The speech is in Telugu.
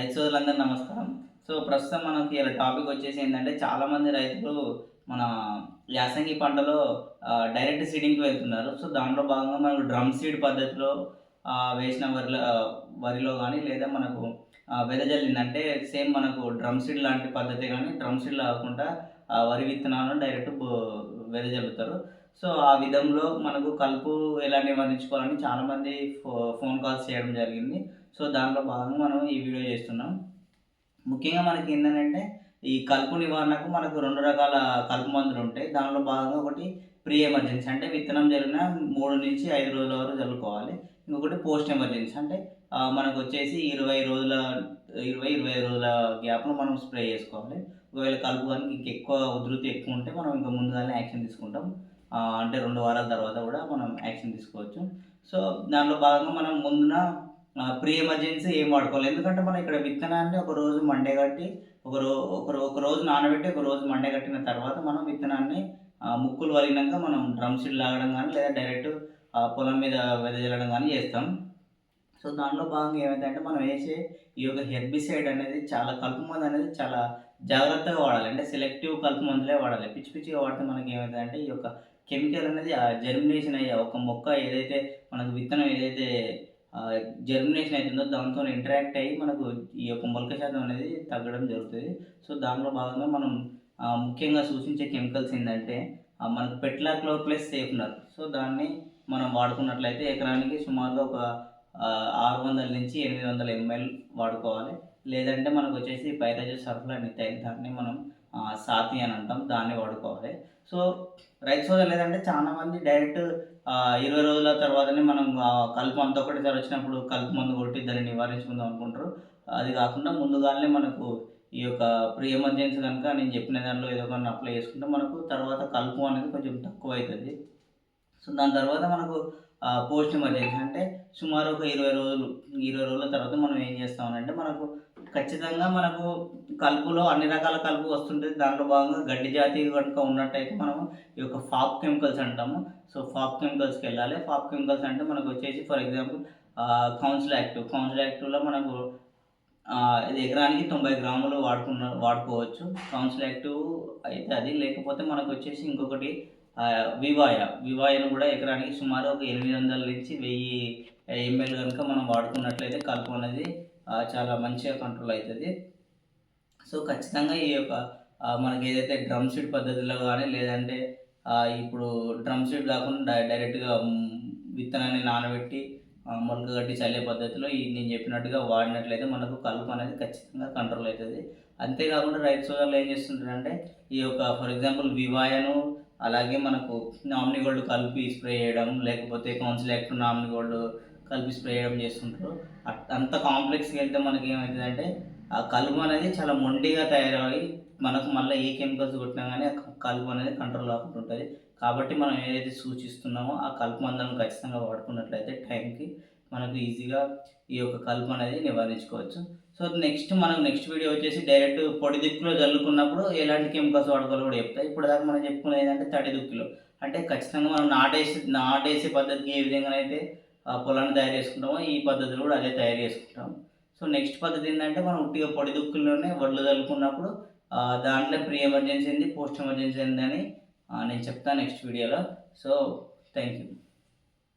రైతు సోదరులందరూ నమస్కారం. సో ప్రస్తుతం మనకి ఇలా టాపిక్ వచ్చేసి ఏంటంటే చాలామంది రైతులు మన యాసంగి పంటలో డైరెక్ట్ సీడింగ్కి వెళ్తున్నారు. సో దాంట్లో భాగంగా మనకు డ్రమ్ సీడ్ పద్ధతిలో వేసిన వరిలో వరిలో కానీ లేదా మనకు వెదజల్లిందంటే సేమ్ మనకు డ్రమ్ సీడ్ లాంటి పద్ధతి కానీ డ్రమ్ సీడ్ కాకుండా వరి విత్తనాలను డైరెక్ట్ వెదజల్లుతారు సో ఆ విధంలో మనకు కలుపు ఎలా నివారించుకోవాలని చాలామంది ఫో ఫోన్ కాల్స్ చేయడం జరిగింది. సో దాంట్లో భాగంగా మనం ఈ వీడియో చేస్తున్నాం. ముఖ్యంగా మనకి ఏంటంటే ఈ కలుపు నివారణకు మనకు రెండు రకాల కలుపు మందులు ఉంటాయి. దానిలో భాగంగా ఒకటి ప్రీ ఎమర్జెన్సీ అంటే విత్తనం జరిగిన మూడు నుంచి ఐదు రోజుల వరకు చల్లుకోవాలి. ఇంకొకటి పోస్ట్ ఎమర్జెన్సీ అంటే మనకు వచ్చేసి ఇరవై రోజుల ఇరవై ఇరవై ఐదు రోజుల గ్యాప్లో మనం స్ప్రే చేసుకోవాలి. ఒకవేళ కలుపు కానీ ఇంకెక్కువ ఉధృతి ఎక్కువ ఉంటే మనం ఇంకా ముందుగానే యాక్షన్ తీసుకుంటాం. అంటే రెండు వారాల తర్వాత కూడా మనం యాక్షన్ తీసుకోవచ్చు. సో దానిలో భాగంగా మనం ముందున ప్రీ ఎమర్జెన్సీ ఏం వాడుకోవాలి? ఎందుకంటే మనం ఇక్కడ విత్తనాన్ని ఒక రోజు మండే కట్టి ఒక రో ఒక ఒక రోజు నానబెట్టి ఒక రోజు మండే కట్టిన తర్వాత మనం విత్తనాన్ని ముక్కులు వలిగినాక మనం డ్రమ్ సీడ్ లాగడం కానీ లేదా డైరెక్ట్ పొలం మీద వెదజల్లడం కానీ చేస్తాం. సో దానిలో భాగంగా ఏమైందంటే మనం వేసే ఈ యొక్క హెర్బిసైడ్ అనేది చాలా కలుపు మందు అనేది చాలా జాగ్రత్తగా వాడాలి. అంటే సెలెక్టివ్ కలుపు మందులే వాడాలి. పిచ్చి పిచ్చిగా వాడితే మనకి ఏమైందంటే ఈ యొక్క కెమికల్ అనేది జర్మినేషన్ అయ్యే ఒక మొక్క ఏదైతే మనకు విత్తనం ఏదైతే జర్మినేషన్ అవుతుందో దాంతో ఇంటరాక్ట్ అయ్యి మనకు ఈ యొక్క మొలక శాతం అనేది తగ్గడం జరుగుతుంది. సో దానిలో భాగంగా మనం ముఖ్యంగా సూచించే కెమికల్స్ ఏంటంటే మనకు పెట్లాక్లో ప్లస్ సేఫ్నర్ సో దాన్ని మనం వాడుకున్నట్లయితే ఎకరానికి సుమారుగా ఒక ఆరు వందల నుంచి ఎనిమిది వందల ఎంఎల్ వాడుకోవాలి. లేదంటే మనకు వచ్చేసి పైరాజు సర్ఫుల్ అని దాన్ని మనం సాతి అని అంటాం దాన్ని వాడుకోవాలి. సో రైతు సోదరు లేదంటే చాలా మంది డైరెక్ట్ ఇరవై రోజుల తర్వాతనే మనం కలుపు అంతా ఒకటి వచ్చినప్పుడు కలుపు మందు కొట్టి దాన్ని నివారించుకుందాం అనుకుంటారు. అది కాకుండా ముందుగానే మనకు ఈ యొక్క ప్రీ ఎమర్జెన్సీ కనుక నేను చెప్పిన దానిలో ఏదో కానీ అప్లై చేసుకుంటే మనకు తర్వాత కలుపు అనేది కొంచెం తక్కువ అవుతుంది. సో దాని తర్వాత మనకు పోస్ట్ ఎమర్జెన్సీ అంటే సుమారు ఒక ఇరవై రోజులు ఇరవై రోజుల తర్వాత మనం ఏం చేస్తామనంటే మనకు ఖచ్చితంగా మనకు కలుపులో అన్ని రకాల కలుపు వస్తుంటుంది దాంట్లో భాగంగా గడ్డి జాతి కనుక ఉన్నట్టయితే మనం ఈ యొక్క ఫాప్ కెమికల్స్ అంటాము. సో ఫాప్ కెమికల్స్కి వెళ్ళాలి. ఫాప్ కెమికల్స్ అంటే మనకు వచ్చేసి for example Council Active Council యాక్టివ్లో మనకు ఇది ఎకరానికి తొంభై గ్రాములు వాడుకున్న వాడుకోవచ్చు. కౌన్సిల్ యాక్టివ్ అయితే అది. లేకపోతే మనకు వచ్చేసి ఇంకొకటి వివాయ. వివాయను కూడా ఎకరానికి సుమారు ఒక ఎనిమిది వందల నుంచి వెయ్యి ఎంఎల్ కనుక మనం వాడుకున్నట్లయితే కలుపు అనేది చాలా మంచిగా కంట్రోల్ అవుతుంది. సో ఖచ్చితంగా ఈ యొక్క మనకి ఏదైతే డ్రమ్ షీట్ పద్ధతిలో కానీ లేదంటే ఇప్పుడు డ్రమ్ షీట్ కాకుండా డైరెక్ట్గా విత్తనాన్ని నానబెట్టి మొలక కట్టి చల్లే పద్ధతిలో ఈ నేను చెప్పినట్టుగా వాడినట్లయితే మనకు కలుపు అనేది ఖచ్చితంగా కంట్రోల్ అవుతుంది. అంతేకాకుండా రైతు సోదరులు ఏం చేస్తుంటారంటే ఈ యొక్క ఫర్ ఎగ్జాంపుల్ వివాయను అలాగే మనకు నామినీ గోల్డ్ కలిపి స్ప్రే చేయడం లేకపోతే కౌన్సిల్ యాక్ట్ నామినీ గోల్డ్ కలిపి స్ప్రే చేయడం చేస్తుంటారు. అట్- అంత కాంప్లెక్స్కి వెళ్తే మనకి ఏమవుతుందంటే ఆ కలుపు అనేది చాలా మొండిగా తయారయ్యి మనకు మళ్ళీ ఏ కెమికల్స్ కొట్టినా కానీ ఆ కలుపు అనేది కంట్రోల్ అవ్వకుండా ఉంటుంది. కాబట్టి మనం ఏదైతే సూచిస్తున్నామో ఆ కలుపు మందులను ఖచ్చితంగా వాడుకున్నట్లయితే టైంకి మనకు ఈజీగా ఈ యొక్క కలుపు అనేది నివారించుకోవచ్చు. సో నెక్స్ట్ మనకు నెక్స్ట్ వీడియో వచ్చేసి డైరెక్ట్ పొడి దిక్కులో జల్లుకున్నప్పుడు ఎలాంటి కెమికల్స్ వాడుకోవాలో కూడా చెప్తాయి ఇప్పుడు దాకా మనం చెప్పుకునేది ఏంటంటే తడి దుక్కులో. అంటే ఖచ్చితంగా మనం నాటేసి నాటేసే పద్ధతికి ఏ విధంగా అయితే పొలాన్ని తయారు చేసుకుంటామో ఈ పద్ధతిలో కూడా అదే తయారు చేసుకుంటాం సో నెక్స్ట్ పద్ధతి ఏంటంటే మనం ఉట్టిగా పొడి దుక్కుల్లోనే వడ్లు చల్లుకున్నప్పుడు దాంట్లో ప్రీ ఎమర్జెన్సీ ఏంది పోస్ట్ ఎమర్జెన్సీ ఏంది అని నేను చెప్తాను నెక్స్ట్ వీడియోలో సో థ్యాంక్ యూ